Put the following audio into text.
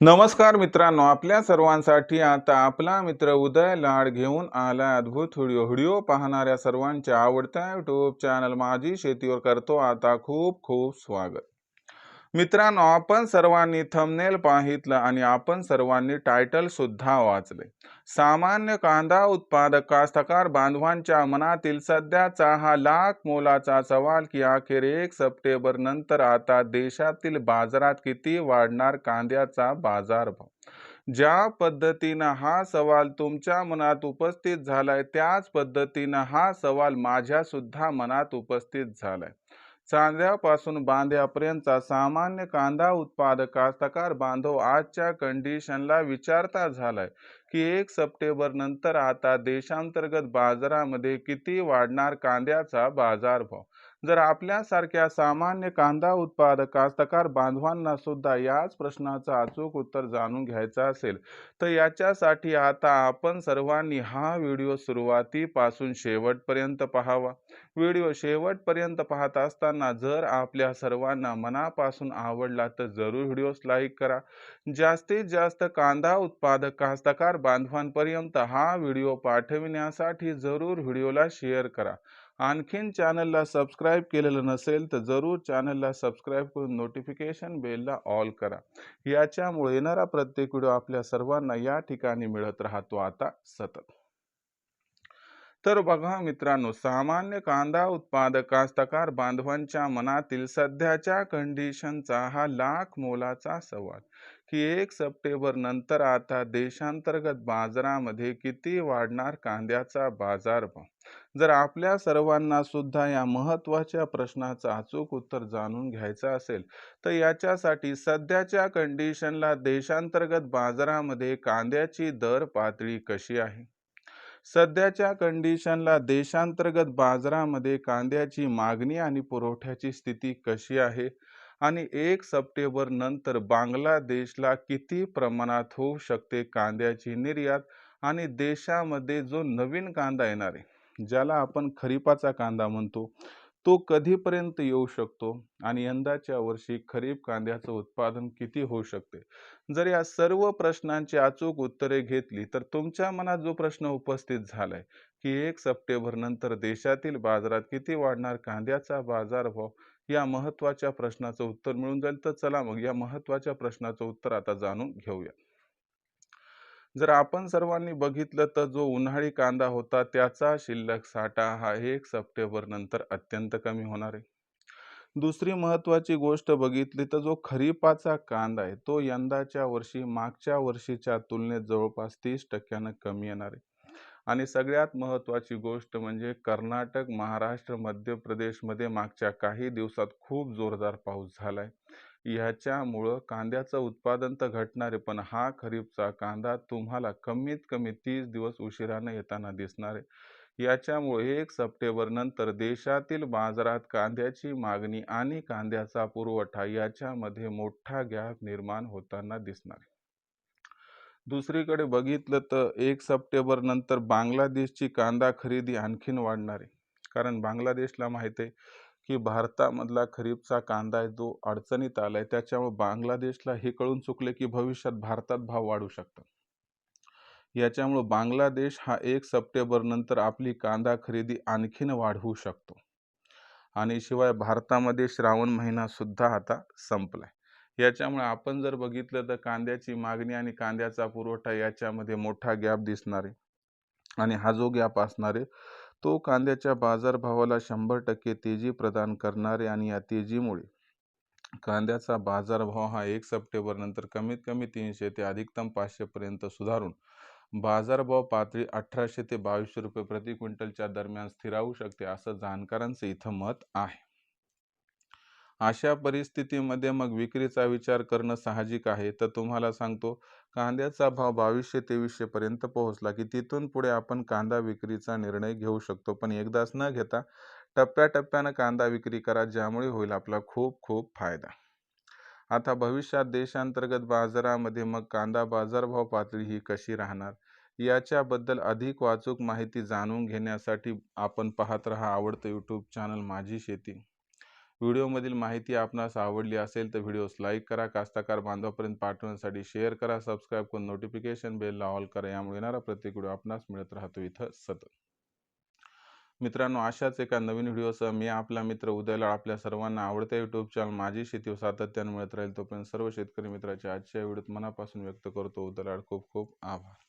नमस्कार मित्रांनो आपल्या सर्वांसाठी आता आपला मित्र उदय लाड घेऊन आला अद्भुत व्हिडिओ. व्हिडिओ पाहणाऱ्या सर्वांच्या आवडत्या युट्यूब चॅनल माझी शेतीवर करतो आता खूप खूप स्वागत. मित्रांनो आपण सर्वांनी थंबनेल पाहितलं आणि आपण सर्वांनी टायटल सुद्धा वाचले. सामान्य कांदा उत्पादक कास्तकार बांधवांच्या मनातील सध्याचा हा लाख मोलाचा सवाल की अखेर एक सप्टेंबर नंतर आता देशातील बाजारात किती वाढणार कांद्याचा बाजारभाव? ज्या पद्धतीनं हा सवाल तुमच्या मनात उपस्थित झालाय त्याच पद्धतीनं हा सवाल माझ्या सुद्धा मनात उपस्थित झालाय. चांद्यापासून बांध्यापर्यंतचा सामान्य कांदा उत्पादक कास्तकार बांधव आजच्या कंडिशनला विचारता झालाय की एक सप्टेंबर नंतर आता देशांतर्गत बाजारामध्ये किती वाढणार कांद्याचा बाजारभाव? जर आपल्यासारख्या सामान्य कांदा उत्पादक कास्तकार बांधवांना सुद्धा याच प्रश्नाचं अचूक उत्तर जाणून घ्यायचं असेल तर याच्यासाठी आता आपण सर्वांनी हा व्हिडिओ सुरुवातीपासून शेवटपर्यंत पाहावा. व्हिडिओ शेवटपर्यंत पाहत असताना जर आपल्या सर्वांना मनापासून आवडला तर जरूर व्हिडिओस लाईक करा. जास्तीत जास्त कांदा उत्पादक कास्तकार बांधवांपर्यंत हा व्हिडिओ पाठविण्यासाठी जरूर व्हिडिओला शेअर करा. आणखीन चॅनलला सबस्क्राईब केलेलं नसेल तर जरूर चॅनलला सबस्क्राईब करून नोटिफिकेशन बेलला ऑल करा. याच्यामुळे येणारा प्रत्येक व्हिडिओ आपल्या सर्वांना या ठिकाणी मिळत राहतो आता सतत. तर बघा मित्रांनो सामान्य कांदा उत्पादक कास्तकार बांधवांच्या मनातील सध्याच्या कंडिशनचा हा लाख मोलाचा सवाल. की एक सप्टेंबर नंतर आता देशांतर्गत बाजारामध्ये किती वाढणार कांद्याचा बाजारभाव जर आपल्या सर्वांना सुद्धा या महत्त्वाच्या प्रश्नाचं अचूक उत्तर जाणून घ्यायचं असेल तर याच्यासाठी सध्याच्या कंडिशनला देशांतर्गत बाजारामध्ये कांद्याची दर पातळी कशी आहे? सध्याच्या कंडिशनला देशांतर्गत बाजारामध्ये कांद्याची मागणी आणि पुरवठ्याची स्थिती कशी आहे? आणि एक सप्टेंबर नंतर बांगलादेशला किती प्रमाणात होऊ शकते कांद्याची निर्यात आणि देशामध्ये जो नवीन कांदा येणार आहे ज्याला आपण खरीपाचा कांदा म्हणतो. तो कधीपर्यंत येऊ शकतो आणि यंदाच्या वर्षी खरीप कांद्याचं उत्पादन किती होऊ शकते? जर या सर्व प्रश्नांची अचूक उत्तरे घेतली तर तुमच्या मनात जो प्रश्न उपस्थित झालाय की एक सप्टेंबर नंतर देशातील बाजारात किती वाढणार कांद्याचा बाजारभाव या महत्त्वाच्या प्रश्नाचं उत्तर मिळून जाईल? तर चला मग या महत्त्वाच्या प्रश्नाचं उत्तर आता जाणून घेऊया. जर आपण सर्वांनी बघितलं तर जो उन्हाळी कांदा होता त्याचा शिल्लक साठा हा एक सप्टेंबर नंतर अत्यंत कमी होणार आहे. दुसरी महत्त्वाची गोष्ट बघितली तर जो खरीपाचा कांदा आहे तो यंदाच्या वर्षी मागच्या वर्षीच्या तुलनेत जवळपास तीस टक्क्यानं कमी येणार आहे. आणि सगळ्यात महत्त्वाची गोष्ट म्हणजे कर्नाटक महाराष्ट्र मध्य प्रदेशमध्ये मागच्या काही दिवसात खूप जोरदार पाऊस झाला आहे ह्याच्यामुळं कांद्याचं उत्पादन तर घटणार आहे पण हा खरीपचा कांदा तुम्हाला कमीत कमी तीस दिवस उशिरानं येताना दिसणार आहे. याच्यामुळे एक सप्टेंबरनंतर देशातील बाजारात कांद्याची मागणी आणि कांद्याचा पुरवठा याच्यामध्ये मोठा गॅप निर्माण होताना दिसणार आहे. दुसरीकडे बघितलं तर एक सप्टेंबर नंतर बांगलादेशची कांदा खरेदी आणखीन वाढणार आहे. कारण बांगलादेशला माहीत आहे की भारतामधला खरीपचा कांदा आहे जो अडचणीत आला आहे त्याच्यामुळे बांगलादेशला हे कळून चुकले की भविष्यात भारतात भाव वाढू शकतात. याच्यामुळे बांगलादेश हा एक सप्टेंबर नंतर आपली कांदा खरेदी आणखीन वाढवू शकतो. आणि शिवाय भारतामध्ये श्रावण महिना सुद्धा आता संपलाय. याच्यामुळे आपण जर बघितलं तर कांद्याची मागणी आणि कांद्याचा पुरवठा याच्यामध्ये मोठा गॅप दिसणार. आहे आणि हा जो गॅप असणार आहे तो कांद्याच्या बाजारभावाला शंभर टक्के तेजी प्रदान करणारे आणि या तेजीमुळे कांद्याचा बाजारभाव हा एक सप्टेंबर नंतर कमीत कमी तीनशे ते अधिकतम पाचशेपर्यंत सुधारून बाजारभाव पातळी अठराशे ते बावीसशे रुपये प्रति क्विंटलच्या दरम्यान स्थिरावू शकते असं जाणकारांचं इथं मत आहे. अशा परिस्थितीमध्ये मग विक्रीचा विचार करणं साहजिक आहे. तर तुम्हाला सांगतो कांद्याचा भाव बावीसशे तेवीसशेपर्यंत पोहोचला की तिथून पुढे आपण कांदा विक्रीचा निर्णय घेऊ शकतो. पण एकदाच न घेता टप्प्याटप्प्यानं कांदा विक्री करा ज्यामुळे होईल आपला खूप खूप फायदा. आता भविष्यात देशांतर्गत बाजारामध्ये मग कांदा बाजारभाव पातळी ही कशी राहणार? याच्याबद्दल अधिक वाचूक माहिती जाणून घेण्यासाठी आपण पाहत रहा आवडतं यूट्यूब चॅनल माझी शेती. व्हिडिओमधील माहिती आपणास आवडली असेल तर व्हिडिओस लाईक करा कास्तकार बांधवापर्यंत पाठवण्यासाठी शेअर करा सबस्क्राईब करून नोटिफिकेशन बेलला ऑल करा. यामुळे येणारा प्रत्येक व्हिडिओ आपणास मिळत राहतो इथं सतत. मित्रांनो अशाच एका नवीन व्हिडिओसह मी आपला मित्र उदयला आपल्या सर्वांना आवडत्या यूट्यूब चॅनल माझी शेती सातत्याने मिळत राहील तोपर्यंत सर्व शेतकरी मित्राच्या आजच्या व्हिडिओत मनापासून व्यक्त करतो. उदयलाड खूप खूप आभार.